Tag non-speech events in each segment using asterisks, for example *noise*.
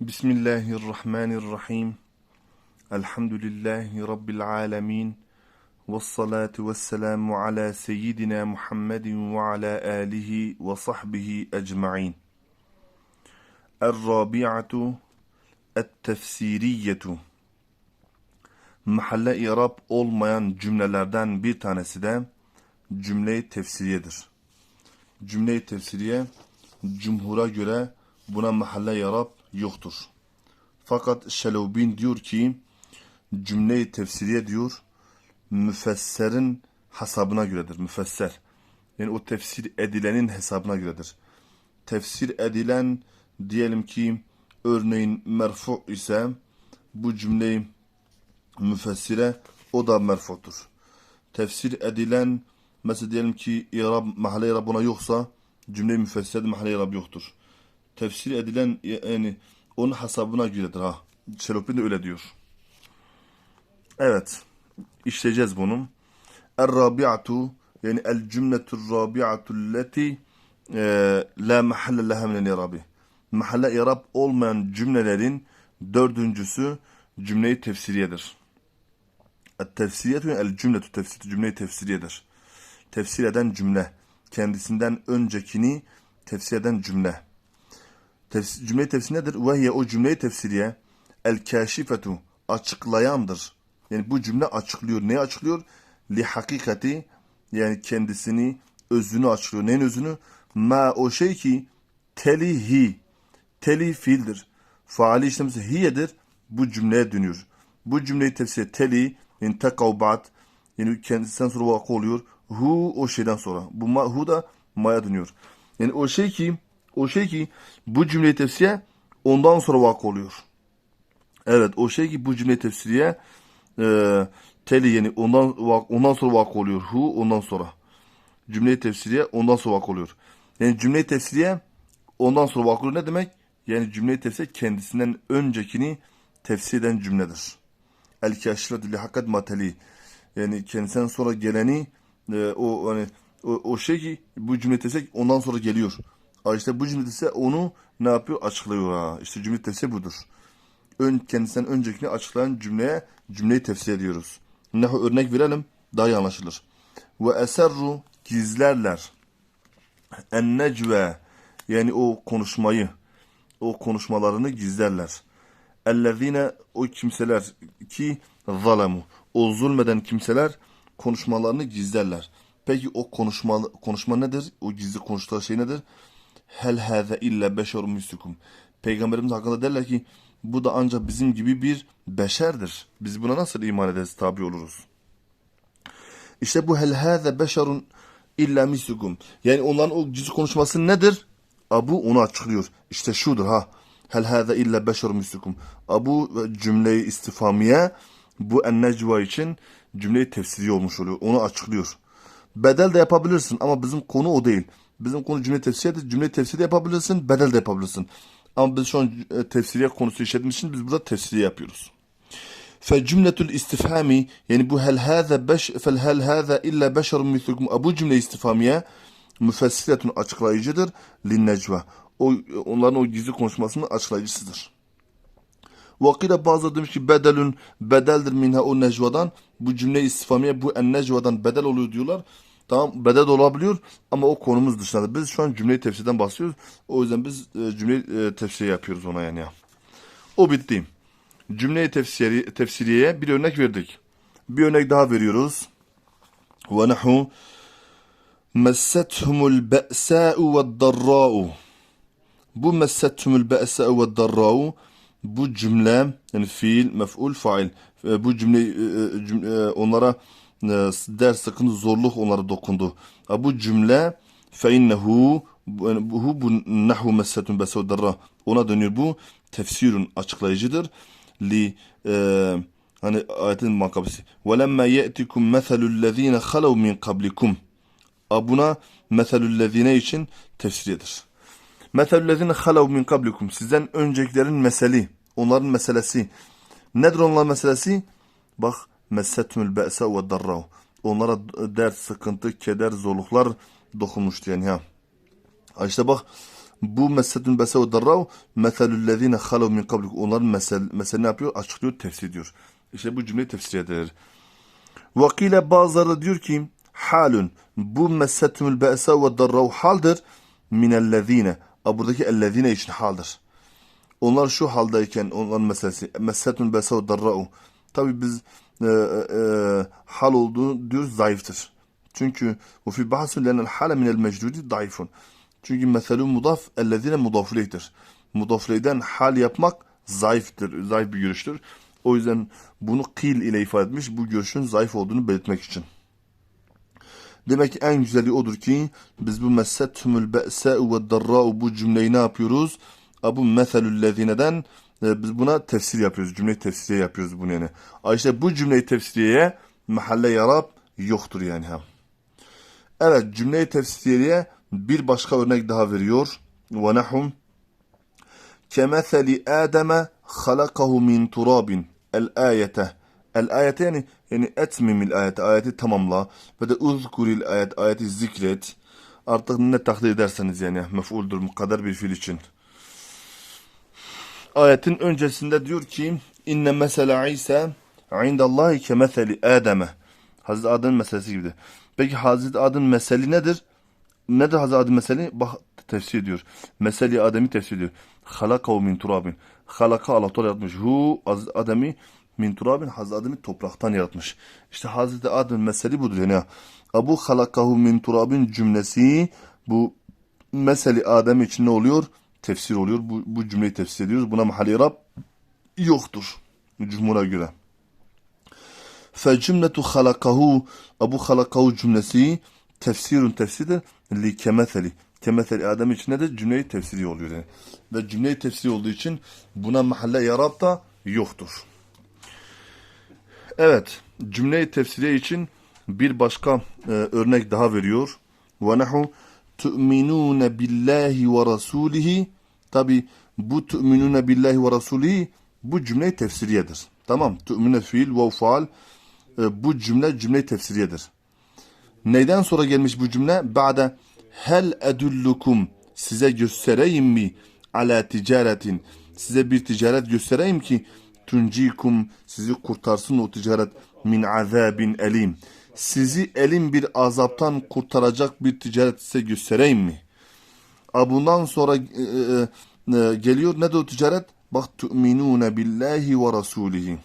Bismillahirrahmanirrahim. Elhamdülillahi Rabbil alemin. Vessalatu vesselamu ala seyyidina Muhammedin ve ala alihi ve sahbihi ecma'in. Er-Rabi'atu Et-Tefsiriyetu Mahalle olmayan cümlelerden bir tanesi de cümle-i tefsiriyedir. Cümle-i tefsiriye cumhura göre buna mahalle irab yoktur. Fakat Şelubin diyor ki cümle-i tefsiriye diyor müfesserin hesabına göredir. Müfesser. Yani o tefsir edilenin hesabına göredir. Tefsir edilen diyelim ki örneğin merfu ise bu cümleyi müfessire o da merfutur. Tefsir edilen mesela diyelim ki irab, mahalle irabına yoksa cümle müfessirde mahalle irab yoktur. Tefsir edilen yani onun hesabına göredir ha. Şelopin de öyle diyor. Evet. işleyeceğiz bunu. Er-rabi'atu yani el cümletur rabi'atu leti la mahalle leha minel irabi. Mahalle irab olmayan cümlelerin dördüncüsü cümleyi tefsiriyedir. El-tefsiriyetu el cümletu tefsir cümleyi tefsiriyedir. Tefsir eden cümle. Kendisinden öncekini tefsir eden cümle. Tefsir, cümle tefsir nedir? Ve o cümleyi tefsiriye el kâşifetu açıklayandır. Yani bu cümle açıklıyor. Neyi açıklıyor? Li hakikati yani kendisini, özünü açıklıyor. Neyin özünü? Ma o şey ki telihi. Teli fiildir. Faali işlemesi hiyedir. Bu cümleye dönüyor. Bu cümleyi tefsir teli yani tekavbat yani kendisinden sonra vakı oluyor. Hu o şeyden sonra. Bu ma, hu da ma'ya dönüyor. Yani o şey ki o şey ki bu cümleyi tefsiriye ondan sonra vakı oluyor. Evet o şey ki bu cümleyi tefsiriye e, teli yani ondan ondan sonra vakı oluyor. Hu ondan sonra. Cümleyi tefsiriye ondan sonra vakı oluyor. Yani cümleyi tefsiriye ondan sonra vakı oluyor ne demek? Yani cümleyi tefsir kendisinden öncekini tefsir eden cümledir. El keşfetü li hakat mateli. Yani kendisinden sonra geleni e, o hani o, o şey ki bu cümle tefsir ondan sonra geliyor. İşte bu cümle tefsir onu ne yapıyor? Açıklıyor. Ha. İşte cümle tefsir budur. Ön, kendisinden öncekini açıklayan cümleye cümleyi tefsir ediyoruz. Ne örnek verelim daha iyi anlaşılır. Ve eserru gizlerler. En necve yani o konuşmayı o konuşmalarını gizlerler. Ellezine o kimseler ki zalemu o zulmeden kimseler konuşmalarını gizlerler. Peki o konuşma konuşma nedir? O gizli konuştuğu şey nedir? Hel hâze illa beşerun mislukum. Peygamberimiz hakkında derler ki bu da ancak bizim gibi bir beşerdir. Biz buna nasıl iman ederiz, tabi oluruz? İşte bu hel hâze beşerun illa mislukum. Yani onların o gizli konuşması nedir? Abu onu açıklıyor. İşte şudur ha. Hel hâze illa beşerun mislukum. Abu cümleyi istifamiye bu en için cümleyi tefsiri olmuş oluyor. Onu açıklıyor. Bedel de yapabilirsin ama bizim konu o değil. Bizim konu cümle tefsiridir. Cümle tefsiri de yapabilirsin, bedel de yapabilirsin. Ama biz şu an e, tefsiriye konusu işlediğimiz için biz burada tefsiri yapıyoruz. Fe cümletül istifhami yani bu hel hâze beş fel hel hâze illa beşerun mislukum. Bu cümle istifhamiye müfessiretun açıklayıcıdır. Lin necva. O, onların o gizli konuşmasının açıklayıcısıdır. Vakile bazı demiş ki bedelün bedeldir minha o necvadan. Bu cümle istifamiye bu en necvadan bedel oluyor diyorlar. Tamam bedel olabiliyor ama o konumuz dışında. Biz şu an cümleyi tefsirden bahsediyoruz. O yüzden biz e, cümleyi e, tefsir yapıyoruz ona yani. O bitti. Cümleyi tefsiri, tefsiriyeye bir örnek verdik. Bir örnek daha veriyoruz. Ve nahu messethumul be'sâ'u ve darrâ'u. Bu messethumul be'sâ'u ve darrâ'u bu cümle yani fiil, mef'ul, fail. E, bu cümle, e, cümle onlara ders sıkıntı zorluk onlara dokundu. Bu cümle innehu bu bu nahu messetun besevdarra ona dönüyor bu tefsirun açıklayıcıdır. Li e, hani ayetin makabisi ve lemma ye'tikum meselüllezine halav min kablikum buna meselüllezine için tefsiridir. Meselüllezine halav min kablikum sizden öncekilerin meseli onların meselesi. Nedir onların meselesi? Bak messetmül be'se ve darrav. Onlara dert, sıkıntı, keder, zorluklar dokunmuştu yani ha. İşte bak Bu mesetün bese ve darrav meselüllezine halav min kablik. Onların mesel, mesele ne yapıyor? Açıklıyor, tefsir ediyor. İşte bu cümleyi tefsir eder. Vakile bazıları diyor ki halun bu messetümül be'sa ve darrav haldır minellezine. Buradaki ellezine için haldır. Onlar şu haldayken onların meselesi messetül be'sa ve darrav. Tabi biz e, e, hal olduğu diyoruz zayıftır. Çünkü bu fi bahsün lenel hale minel mecdudi zayıfun. Çünkü meselü mudaf ellezine mudafleydir. Mudafleyden hal yapmak zayıftır, zayıf bir görüştür. O yüzden bunu kil ile ifade etmiş. Bu görüşün zayıf olduğunu belirtmek için. Demek ki en güzeli odur ki biz bu messetümül be'se ve darra'u bu cümleyi ne yapıyoruz? Bu meselüllezинeden e, ee, biz buna tefsir yapıyoruz. Cümle tefsiriye yapıyoruz bunu yani. İşte bu cümleyi tefsiriye mahalle yarab yoktur yani. Evet cümleyi tefsiriye bir başka örnek daha veriyor. Ve nahum kemeseli Adem'e halakahu min turabin el ayete el ayete yani yani etmimil ayete ayeti tamamla ve de uzkuril ayet ayeti zikret artık ne takdir ederseniz yani mef'uldur mukadder bir fiil için ayetin öncesinde diyor ki inne mesela İsa indallahi ke meseli Adem'e Hazreti Adem'in meselesi gibidir. Peki Hazreti Adem'in meseli nedir? Nedir Hazreti Adem meseli? Bak tefsir ediyor. Meseli Adem'i tefsir ediyor. Halakahu min turabin. Halaka Allah Teala yaratmış. Hu Hazreti Adem'i min turabin. Hazreti Adem'i topraktan yaratmış. İşte Hazreti Adem meseli budur yani. Abu halakahu min turabin cümlesi bu meseli Adem için ne oluyor? Tefsir oluyor. Bu, bu cümleyi tefsir ediyoruz. Buna mahalli Rab yoktur. Cumhur'a göre. فَجُمْلَةُ خَلَقَهُ Abu halakahu cümlesi tefsirun tefsirdir. Li kemetheli. Kemetheli Adem için nedir? Cümleyi tefsiri oluyor. Yani. Ve cümleyi tefsiri olduğu için buna mahalle yarab da yoktur. Evet. Cümleyi tefsiriye için bir başka e, örnek daha veriyor. Ve nehu tu'minune billahi ve rasulihi tabi bu tu'minune billahi ve rasulihi bu cümle tefsiriyedir. Tamam. Tu'mine fiil ve faal e, bu cümle cümle tefsiriyedir. Neyden sonra gelmiş bu cümle? Ba'de hel edullukum size göstereyim mi ala ticaretin size bir ticaret göstereyim ki tuncikum sizi kurtarsın o ticaret min azabin elim sizi elim bir azaptan kurtaracak bir ticaret size göstereyim mi? A bundan sonra e, e, e, geliyor ne de o ticaret? Bak tu'minune billahi ve rasulihi.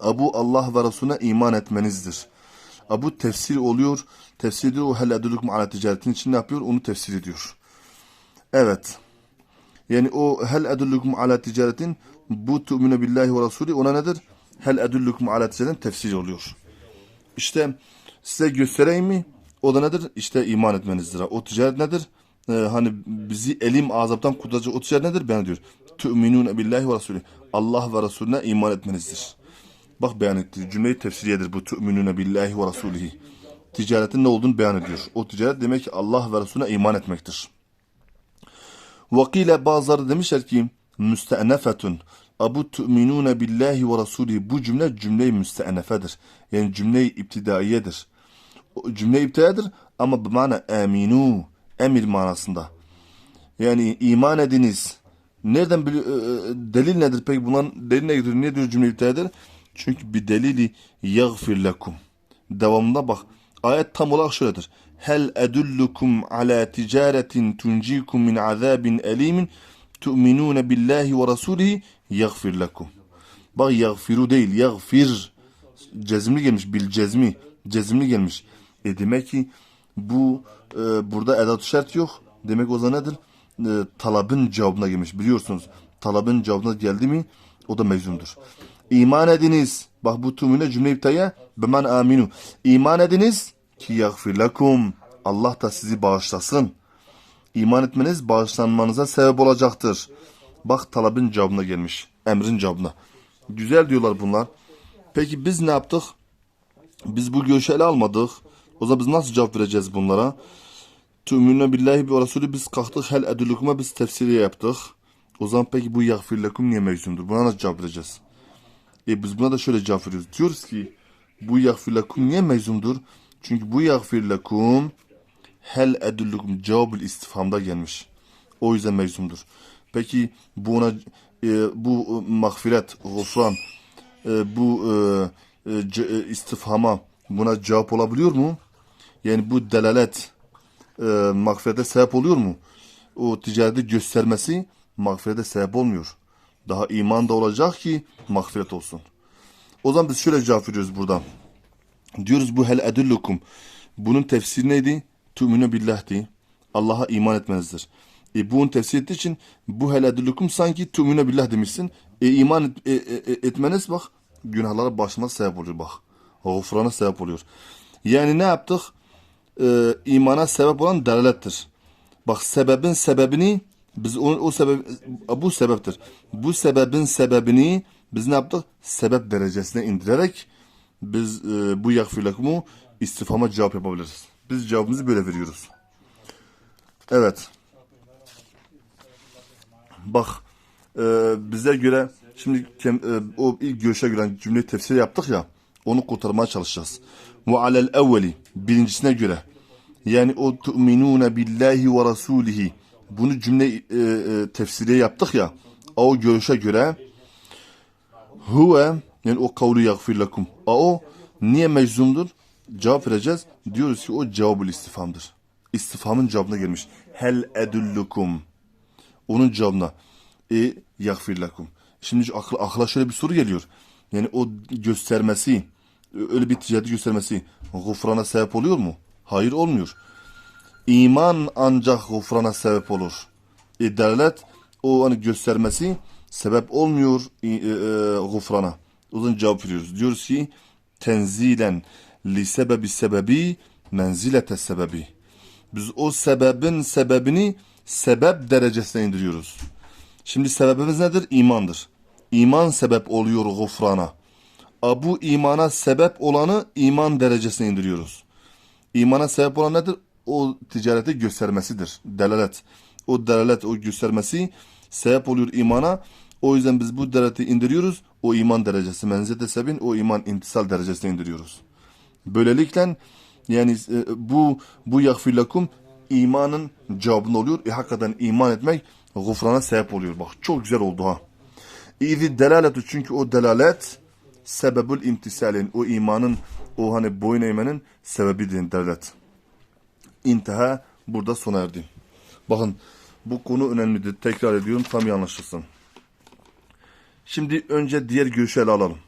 Abu Allah ve Resulüne iman etmenizdir. Abu tefsir oluyor. Tefsir ediyor. O hel edulukum ala ticaretin için ne yapıyor? Onu tefsir ediyor. Evet. Yani o hel edullukum ala ticaretin bu tu'minu billahi ve rasulü ona nedir? Hel edullukum ala ticaretin tefsir oluyor. İşte size göstereyim mi? O da nedir? İşte iman etmenizdir. O ticaret nedir? Ee, hani bizi elim azaptan kurtaracak o ticaret nedir? Ben diyor. Tu'minun billahi ve rasulü. Allah ve Resulüne iman etmenizdir. Bak beyan etti. Cümleyi tefsiriyedir bu. Tu'minun billahi ve rasulihi. Ticaretin ne olduğunu beyan ediyor. O ticaret demek ki Allah ve Resulüne iman etmektir. Vakile bazıları demişler ki müstenefetun. Abu tu'minune billahi ve rasulihi. Bu cümle cümle-i müstenefedir. Yani cümle-i iptidaiyedir. Cümle iptidaiyedir ama bu mana aminu. Emir manasında. Yani iman ediniz. Nereden biliyor? Delil nedir peki? Bunların delil ne getiriyor? Ne diyor cümle iptidaiyedir? Çünkü bir delili yaghfir lekum. Devamında bak. Ayet tam olarak şöyledir. Hel edullukum ala ticaretin tuncikum min azabin elimin tu'minune billahi ve rasulihi yaghfir lekum. Bak yaghfiru değil yaghfir. Cezimli gelmiş bil cezmi. Cezimli gelmiş. E demek ki bu e, burada edat şart yok. Demek o zaman nedir? E, talabın cevabına gelmiş. Biliyorsunuz talabın cevabına geldi mi o da meczumdur. İman ediniz. Bak bu tümüne cümle iptaya bemen aminu. İman ediniz ki yaghfir lekum. Allah da sizi bağışlasın. İman etmeniz bağışlanmanıza sebep olacaktır. Bak talabın cevabına gelmiş. Emrin cevabına. Güzel diyorlar bunlar. Peki biz ne yaptık? Biz bu görüşü ele almadık. O zaman biz nasıl cevap vereceğiz bunlara? Tü'minne billahi ve Resulü biz kalktık hel edülüküme biz tefsiriye yaptık. O zaman peki bu yaghfir lekum niye mevzumdur? Buna nasıl cevap vereceğiz? E biz buna da şöyle cevap veriyoruz. Diyoruz ki bu yaghfir lekum niye mevzumdur? Çünkü bu yaghfir lekum hel edüllukum cevabül istifhamda gelmiş. O yüzden meczumdur. Peki bu ona e, bu e, mağfiret, gufran, e, bu e, e, e, istifhama buna cevap olabiliyor mu? Yani bu delalet e, mağfirete sebep oluyor mu? O ticareti göstermesi mağfirete sebep olmuyor. Daha iman da olacak ki mağfiret olsun. O zaman biz şöyle cevap veriyoruz buradan. Diyoruz bu hel edullukum. Bunun tefsiri neydi? Tümünü billah'ti. Allah'a iman etmenizdir. E bunun tefsir ettiği için bu hel edullukum sanki tümünü billah demişsin. E iman et- e, e, e, etmeniz bak günahlara başına sebep oluyor bak. Gufrana sebep oluyor. Yani ne yaptık? E, imana sebep olan delalettir. Bak sebebin sebebini biz o, o sebep bu sebeptir. Bu sebebin sebebini biz ne yaptık? Sebep derecesine indirerek biz e, bu yakfirlekumu istifama cevap yapabiliriz. Biz cevabımızı böyle veriyoruz. Evet. Bak e, bize göre şimdi e, o ilk görüşe göre cümleyi tefsir yaptık ya onu kurtarmaya çalışacağız. Ve alel evveli birincisine göre yani o tu'minune billahi ve rasulihi bunu cümle e, e, yaptık ya o görüşe göre huve yani o kavlu yagfir lekum. O niye meczumdur? Cevap vereceğiz. Diyoruz ki o cevabul istifamdır. İstifamın cevabına gelmiş. Hel edullukum. Onun cevabına. E yagfir lekum. Şimdi akla, akla şöyle bir soru geliyor. Yani o göstermesi, öyle bir ticareti göstermesi gufrana sebep oluyor mu? Hayır olmuyor. İman ancak gufrana sebep olur. E devlet o hani göstermesi sebep olmuyor e, e, e, gufrana. O zaman cevap veriyoruz. Diyoruz ki tenzilen li sebebi sebebi menzilete sebebi. Biz o sebebin sebebini sebep derecesine indiriyoruz. Şimdi sebebimiz nedir? İmandır. İman sebep oluyor gufrana. A, bu imana sebep olanı iman derecesine indiriyoruz. İmana sebep olan nedir? O ticareti göstermesidir. Delalet. O delalet, o göstermesi sebep oluyor imana. O yüzden biz bu delaleti indiriyoruz. O iman derecesi menzete sebin, o iman imtisal derecesine indiriyoruz. Böylelikle yani e, bu bu yagfirlakum imanın cevabında oluyor. E hakikaten iman etmek gufrana sebep oluyor. Bak çok güzel oldu ha. İzi delaletu çünkü o delalet sebebül imtisalin o imanın o hani boyun eğmenin sebebidir delalet. İnteha burada sona erdi. Bakın bu konu önemlidir. Tekrar ediyorum tam iyi anlaşılsın. Şimdi önce diğer görüşü ele alalım.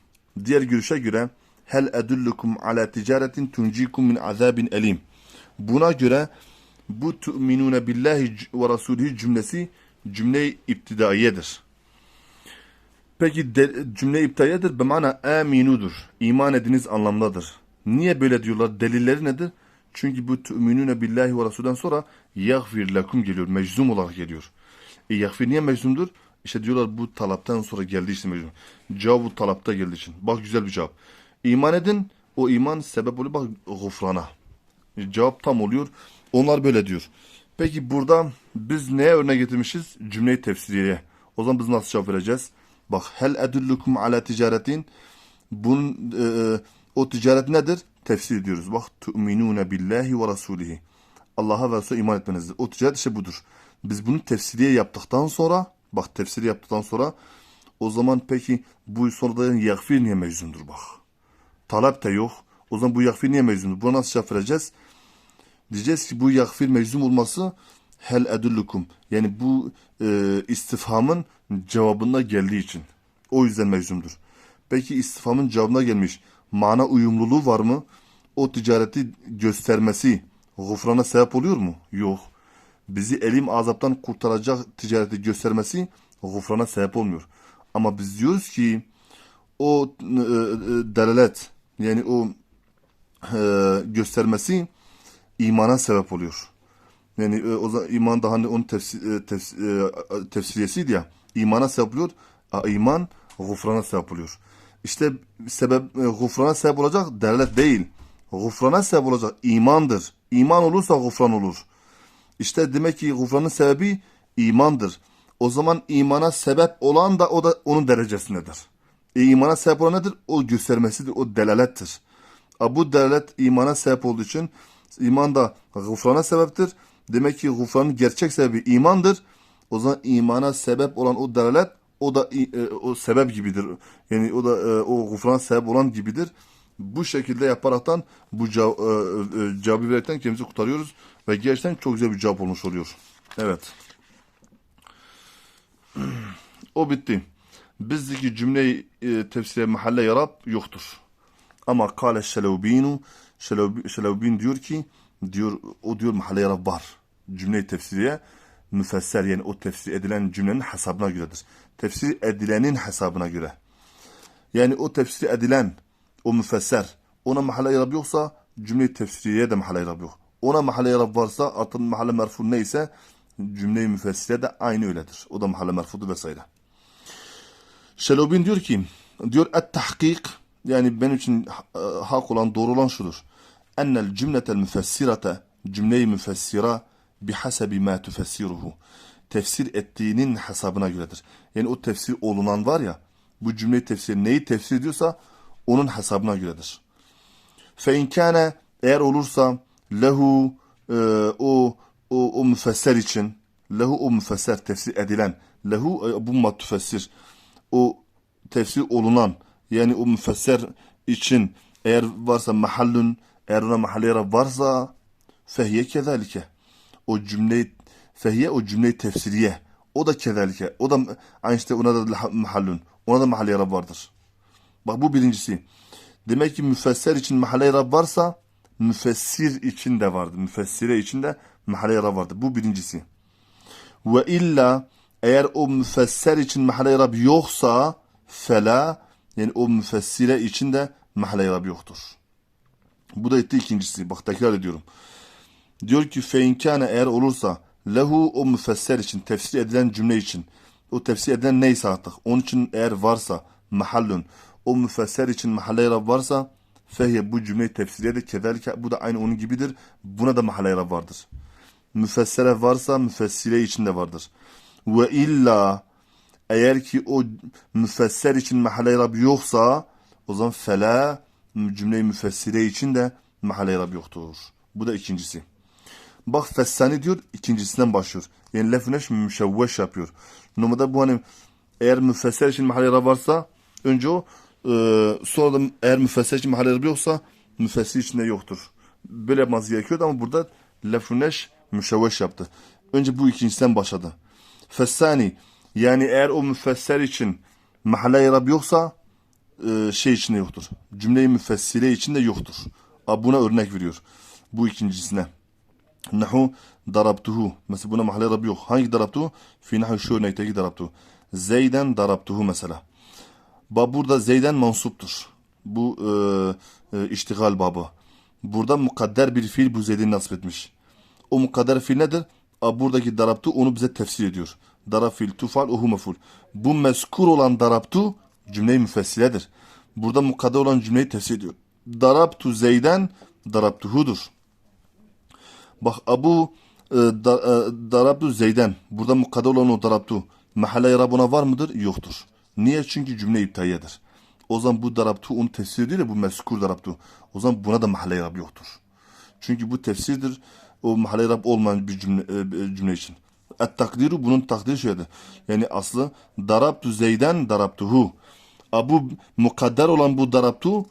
Diğer görüşe göre hel edullukum ala ticaretin tuncikum min azabin elim. Buna göre bu tu'minune billahi ve rasulihi cümlesi cümle-i iptidaiyedir. Peki de, cümle iptidaiyedir be mana aminudur. İman ediniz anlamdadır. Niye böyle diyorlar? Delilleri nedir? Çünkü bu tu'minune billahi ve rasulden sonra yagfir lekum geliyor. Meczum olarak geliyor. E yagfir niye meczumdur? İşte diyorlar bu talaptan sonra geldiği için meczum. Cevap bu talapta geldiği için. Bak güzel bir cevap. İman edin. O iman sebep oluyor bak gufrana. Cevap tam oluyor. Onlar böyle diyor. Peki burada biz neye örnek getirmişiz? Cümleyi tefsiriye. O zaman biz nasıl cevap vereceğiz? Bak hel edullukum ala ticaretin bunun e, e, o ticaret nedir? Tefsir ediyoruz. Bak tu'minune billahi ve rasulihi. Allah'a ve Resulüne iman etmenizdir. O ticaret işte budur. Biz bunu tefsiriye yaptıktan sonra bak tefsiri yaptıktan sonra o zaman peki bu sonradan yakfir niye meczumdur bak. Talep de yok. O zaman bu yakfir niye meczumdur? Buna nasıl cevap vereceğiz? Diyeceğiz ki bu yakfir meczum olması hel edullukum. Yani bu e, istifhamın cevabında geldiği için. O yüzden meczumdur. Peki istifhamın cevabına gelmiş. Mana uyumluluğu var mı? O ticareti göstermesi gufrana sebep oluyor mu? Yok. Bizi elim azaptan kurtaracak ticareti göstermesi gufrana sebep olmuyor. Ama biz diyoruz ki o e, e, delalet yani o e, göstermesi imana sebep oluyor. Yani e, o zaman iman da hani onun tefsir, e, tefsir, e, tefsiriyesiydi ya. İmana sebep oluyor. A, iman gufrana sebep oluyor. İşte sebep e, gufrana sebep olacak delalet değil. Gufrana sebep olacak imandır. İman olursa gufran olur. İşte demek ki gufranın sebebi imandır. O zaman imana sebep olan da o da onun derecesindedir. E, imana sebep olan nedir? O göstermesidir, o delalettir. A, bu delalet imana sebep olduğu için iman da gufrana sebeptir. Demek ki gufranın gerçek sebebi imandır. O zaman imana sebep olan o delalet o da e, o sebep gibidir. Yani o da e, o gufran sebep olan gibidir. Bu şekilde yaparaktan bu cav, e, e, cevabı verekten kendimizi kurtarıyoruz ve gerçekten çok güzel bir cevap olmuş oluyor. Evet. *clears throat* O bitti. Bizdeki cümleyi e, tefsire mahalle yarab yoktur. Ama kale Şelevbinu Şelevbin diyor ki diyor o diyor mahalle yarab var. Cümle tefsiriye müfesser yani o tefsir edilen cümlenin hesabına göredir. Tefsir edilenin hesabına göre. Yani o tefsir edilen o müfesser ona mahalle yarab yoksa cümle tefsiriye de mahalle yarab yok. Ona mahalle yarab varsa artık mahalle merfu neyse cümle müfessire de aynı öyledir. O da mahalle merfudur vesaire. Şelobin diyor ki, diyor et tahkik, yani benim için e, hak olan, doğru olan şudur. Ennel cümletel müfessirete, cümleyi müfessira bihasebi ma tufessiruhu. Tefsir ettiğinin hesabına göredir. Yani o tefsir olunan var ya, bu cümleyi tefsir, neyi tefsir ediyorsa onun hesabına göredir. Fe in kâne eğer olursa lehu e, o, o, o müfesser için lehu o müfesser tefsir edilen lehu e, bu ma tufessir o tefsir olunan yani o müfesser için eğer varsa mahallün eğer ona mahalle varsa fehiye kezalike o cümleyi fehiye o cümleyi tefsiriye o da kezalike o da aynı işte ona da mahallün ona da mahalle yer vardır. Bak bu birincisi. Demek ki müfesser için mahalle Rab varsa müfessir için de vardır. Müfessire için de mahalle Rab vardır. Bu birincisi. Ve illa eğer o müfesser için mahalle Rab yoksa fela yani o müfessire için de mahalle Rab yoktur. Bu da etti ikincisi. Bak tekrar ediyorum. Diyor ki feinkâne eğer olursa lehu o müfesser için tefsir edilen cümle için o tefsir edilen neyse artık onun için eğer varsa mahallün o müfesser için mahalle rab varsa fehye bu cümleyi tefsiriye de kederlike bu da aynı onun gibidir. Buna da mahalle rab vardır. Müfessere varsa müfessire için de vardır. Ve illa eğer ki o müfesser için mahalle rab yoksa o zaman fela cümleyi müfessire için de mahalle rab yoktur. Bu da ikincisi. Bak fessani diyor ikincisinden başlıyor. Yani lefneş müşevveş yapıyor. Normalde bu hani eğer müfesser için mahalle rab varsa önce o e, sonra da eğer müfesser için mahalle rab yoksa müfessir içinde yoktur. Böyle yapması gerekiyordu ama burada lefneş müşevveş yaptı. Önce bu ikincisinden başladı. Fessani yani eğer o müfesser için mahalle rab yoksa e, şey içinde yoktur. Cümleyi müfessire içinde yoktur. A, Buna örnek veriyor. Bu ikincisine. Nahu darabtuhu. Mesela buna mahalle rabbi yok. Hangi darabtuhu? Fi nahu şu örnekteki darabtuhu. Zeyden darabtuhu mesela. Bab burada Zeyden mansuptur. Bu e, e, iştigal babı. Burada mukadder bir fiil bu Zeyd'i nasip etmiş. O mukadder fiil nedir? Buradaki darabtu onu bize tefsir ediyor. Darab fiil tufal uhu meful. Bu meskur olan darabtu cümle-i müfessiledir. Burada mukadder olan cümleyi tefsir ediyor. Darabtu Zeyden darabtuhudur. Bak Abu e, da, e, darabtu Zeyden. Burada mukadder olan o darabtu. Mahalle yarabına var mıdır? Yoktur. Niye? Çünkü cümle iptaiyedir. O zaman bu darabtu onu tefsir ediyor ya bu meskur darabtu. O zaman buna da mahalle yarabı yoktur. Çünkü bu tefsirdir. O mahalle yarab olmayan bir cümle, e, cümle için. Et takdiru bunun takdiri şöyledir. Yani aslı darabtu Zeyden darabtuhu. Abu mukadder olan bu darabtu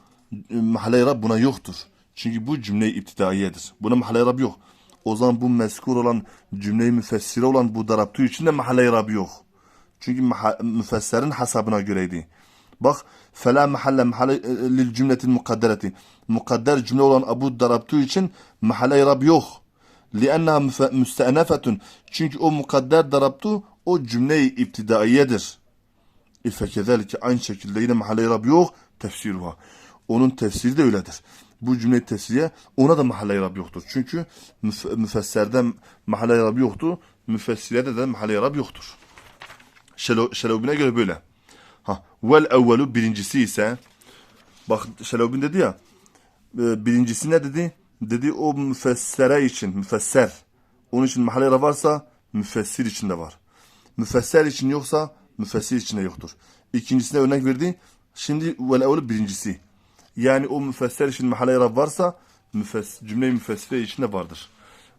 e, mahalle yarab buna yoktur. Çünkü bu cümle iptidaiyedir. Buna mahalle yarab yok. O zaman bu meskur olan cümleyi müfessire olan bu darabtu için de mahalle yarab yok. Çünkü müfesserin hesabına göreydi. Bak fela mahalle mahalle e, lil cümletin mukaddereti. Mukadder cümle olan abu darabtu için mahalle yarab yok. لِأَنَّهَا müfe- müstenefetun. Çünkü o mukadder darabtu o cümle-i iptidaiyedir. İfekezelike aynı şekilde yine mahalle rab yok tefsiruha. Onun tefsiri de öyledir. Bu cümle tefsiriye ona da mahalle rab yoktur. Çünkü müf- müfesserde mahalle rab yoktu. Müfessirede de mahalle rab yoktur. Şelo, Şelobin'e göre böyle. Ha, vel evvelu birincisi ise bak Şelobin dedi ya e, birincisi ne dedi? Dedi o müfessere için, müfesser. Onun için mahalle rab varsa müfessir için de var. Müfesser için yoksa müfessir için de yoktur. İkincisine örnek verdi. Şimdi vel evvelu birincisi. Yani o müfesser için mahalle rab varsa müfess, cümle müfessire için de vardır.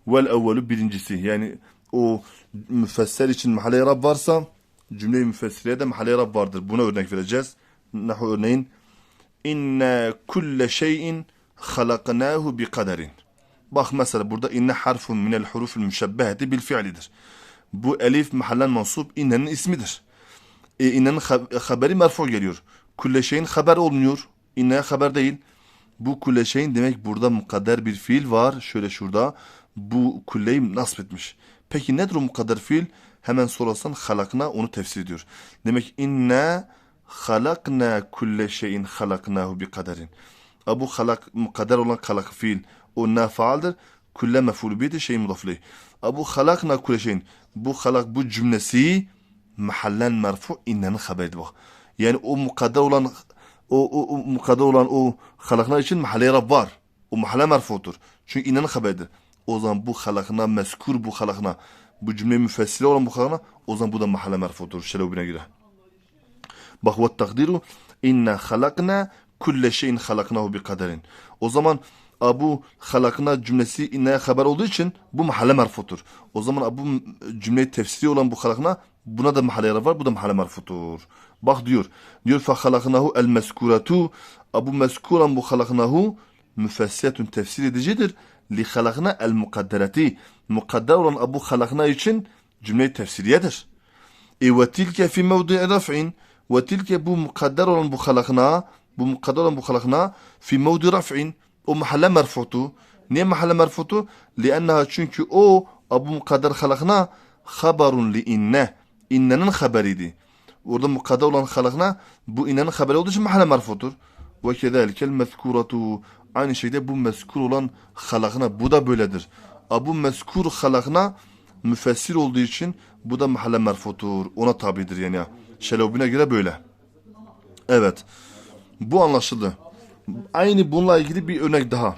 Vel evvelu birincisi. Yani o müfesser için mahalle rab varsa cümle-i müfessireye de mahalle rab vardır. Buna örnek vereceğiz. Nahu örneğin inne kulle şeyin halaknahu bi kaderin. Bak mesela burada inne harfun minel hurufil müşebbeheti bil fi'lidir. Bu elif mahallen mansup innenin ismidir. E, innenin ha- haberi merfu geliyor. Kulle şeyin haber olmuyor. İnneye haber değil. Bu kulle şeyin demek burada mukadder bir fiil var. Şöyle şurada. Bu kulleyi nasip etmiş. Peki nedir o mukadder fiil? Hemen sorarsan halakna onu tefsir ediyor. Demek inne halakna kulle şeyin halaknahu bi kaderin. E, Bu halak mukadder olan halak fiil. O ne faaldir? Kulle mefulü bihi şey mudaflih. E, Bu halakna kulle şeyin. Bu halak bu cümlesi mahallen merfu innenin haberidir bak. Yani o mukadder olan o, o, o mukadder olan o halaklar için mahalle rab var. O mahalle merfudur. Çünkü innenin haberidir. O zaman bu halakına meskur bu halakına bu cümle müfessile olan bu halakına o zaman bu da mahalle merfudur. Şelevbine göre. Bak ve takdiru inna halakna kulle şeyin halaknahu bi kaderin. O zaman a, bu halakna cümlesi inneye haber olduğu için bu mahalle merfutur. O zaman a, bu cümleyi tefsiri olan bu halakna buna da mahalle var bu da mahalle merfutur. Bak diyor. Diyor fe halaknahu el meskuratu a, bu meskur olan bu halaknahu müfessiyetün tefsir edicidir. Li halakna el mukaddereti. Mukadder olan a, bu halakna için cümleyi tefsiriyedir. E ve tilke fi mevdi'i raf'in ve tilke bu mukadder olan bu halakna bu mukadder olan bu halakna fi mevdi raf'in o mahalle merfutu. Niye mahalle merfutu? Liannaha çünkü o bu mukadder halakna haberun li inne. İnnenin haberiydi. Orada mukadder olan halakna bu innenin haberi olduğu için mahalle merfutur. Ve kezelikel mezkuratu. Aynı şekilde bu mezkur olan halakna bu da böyledir. Bu mezkur halakna müfessir olduğu için bu da mahalle merfutur. Ona tabidir yani. Şelevbine göre böyle. Evet. Bu anlaşıldı. Aynı bununla ilgili bir örnek daha.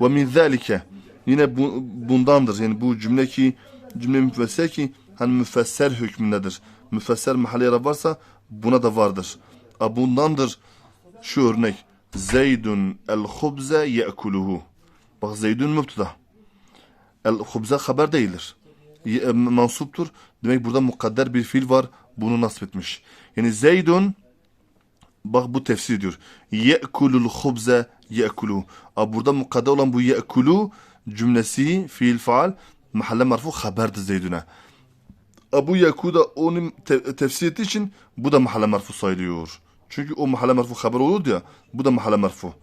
Ve min zalike. Yine bu, bundandır. Yani bu cümle ki cümle müfesser ki hani müfesser hükmündedir. Müfesser mahalle yer varsa buna da vardır. A bundandır şu örnek. Zeydun el hubze ye'kuluhu. Bak Zeydun mübteda. El hubze haber değildir. E, mansuptur. Demek burada mukadder bir fiil var. Bunu nasip etmiş. Yani Zeydun bak bu tefsir ediyor. Ye'kulul hubze ye'kulu. Burada mukadder olan bu ye'kulu cümlesi fiil faal mahalle marfu haberdir Zeydun'a. Abu Yaku da onu te- tefsir ettiği için bu da mahalle marfu sayılıyor. Çünkü o mahalle marfu haber olurdu ya. Bu da mahalle marfu.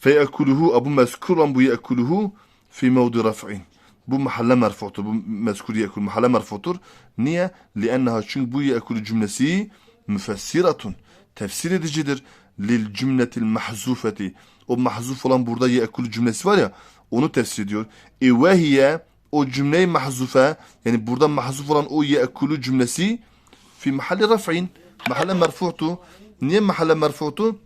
Feyekuluhu abu mezkur olan bu yekuluhu fi mevdi raf'in. Bu mahalle merfutur. Bu mezkur yekul mahalle merfutur. Niye? Lienneha çünkü bu yekulu cümlesi müfessiratun. Tefsir edicidir. Lil cümletil mahzufeti. O mahzuf olan burada yekulu cümlesi var ya onu tefsir ediyor. E vehiye o cümleyi mahzufe yani burada mahzuf olan o yekulu cümlesi fi mahalle raf'in. Mahalle merfutu. Niye mahalle merfutu?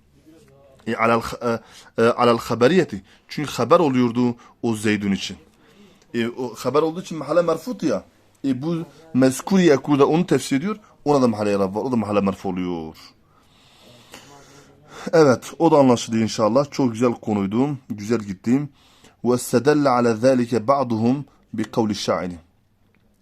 E, alel, e, e, alel haberiyeti. Çünkü haber oluyordu o Zeydun için. E, o haber olduğu için mahalle merfut ya. E, bu mezkur yakul da onu tefsir ediyor. Ona da mahalle var. O da mahalle merfu oluyor. Evet. O da anlaşıldı inşallah. Çok güzel konuydu. Güzel gittim. وَاسْتَدَلَّ عَلَى ذَٰلِكَ بَعْضُهُمْ بِقَوْلِ الشَّاعِرِ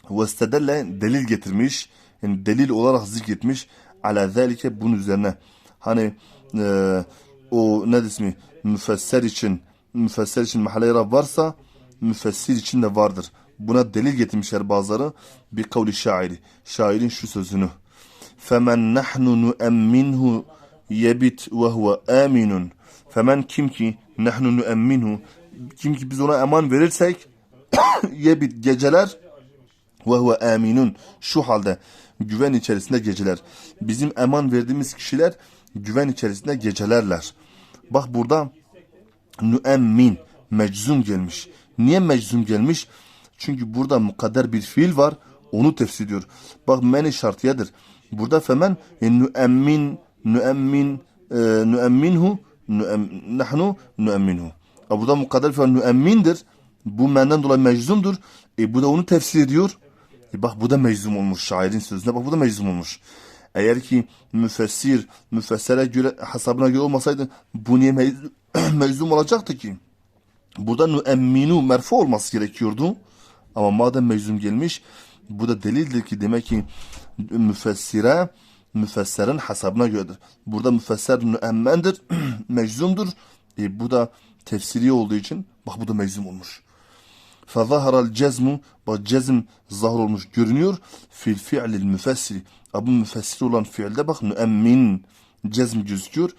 وَاسْتَدَلَّ delil getirmiş. Yani delil olarak zikretmiş. عَلَى ذَٰلِكَ bunun üzerine. Hani e, o ne ismi müfesser için müfesser için mahalle yarab varsa müfessir için de vardır. Buna delil getirmişler bazıları bir kavli şairi. Şairin şu sözünü. Femen nahnu nu'emminhu yebit ve huve aminun. Femen kim ki nahnu nu'emminhu kim ki biz ona eman verirsek *coughs* yebit geceler ve huve aminun. Şu halde güven içerisinde geceler. Bizim eman verdiğimiz kişiler güven içerisinde gecelerler. Bak burada müemmin meczum gelmiş. Niye meczum gelmiş? Çünkü burada mukadder bir fiil var. Onu tefsir ediyor. Bak meni şartiyedir. Burada femen yani nüemmin e, nüemminhu nüem, nahnu nüemminhu. E, burada mukadder fiil nüemmindir. Bu menden dolayı meczumdur. E, bu da onu tefsir ediyor. E, bak bu da meczum olmuş şairin sözüne. Bak bu da meczum olmuş. Eğer ki müfessir, müfessere göre, hesabına göre olmasaydı bu niye *clears throat* meczum, olacaktı ki? Burada nu'emminu merfu olması gerekiyordu. Ama madem meczum gelmiş bu da delildir ki demek ki müfessire müfesserin hesabına göredir. Burada müfesser müemmendir, *clears throat* meczumdur. E, bu da tefsiri olduğu için bak bu da meczum olmuş. فظهر الجزم bak cezm zahir olmuş görünüyor fil fi'lil müfessiri bu müfessir olan fiilde bak müemmin cezm gözüküyor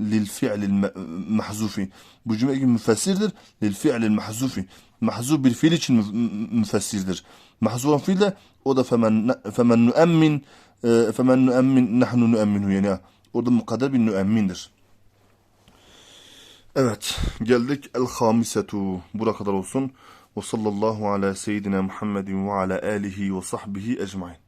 lil fi'lil me- mahzufi bu cümle gibi müfessirdir lil fi'lil mahzufi mahzuf bir fiil için mü- mü- müfessirdir mahzuf olan fiil de o da femen femen nüemmin e, femen nüemmin nahnu nüemminu yani orada mukadder bir nüemmindir Evet, geldik el-hamisetu. Buraya kadar olsun. Ve sallallahu ala seyyidina Muhammedin ve ala alihi ve sahbihi ecmain.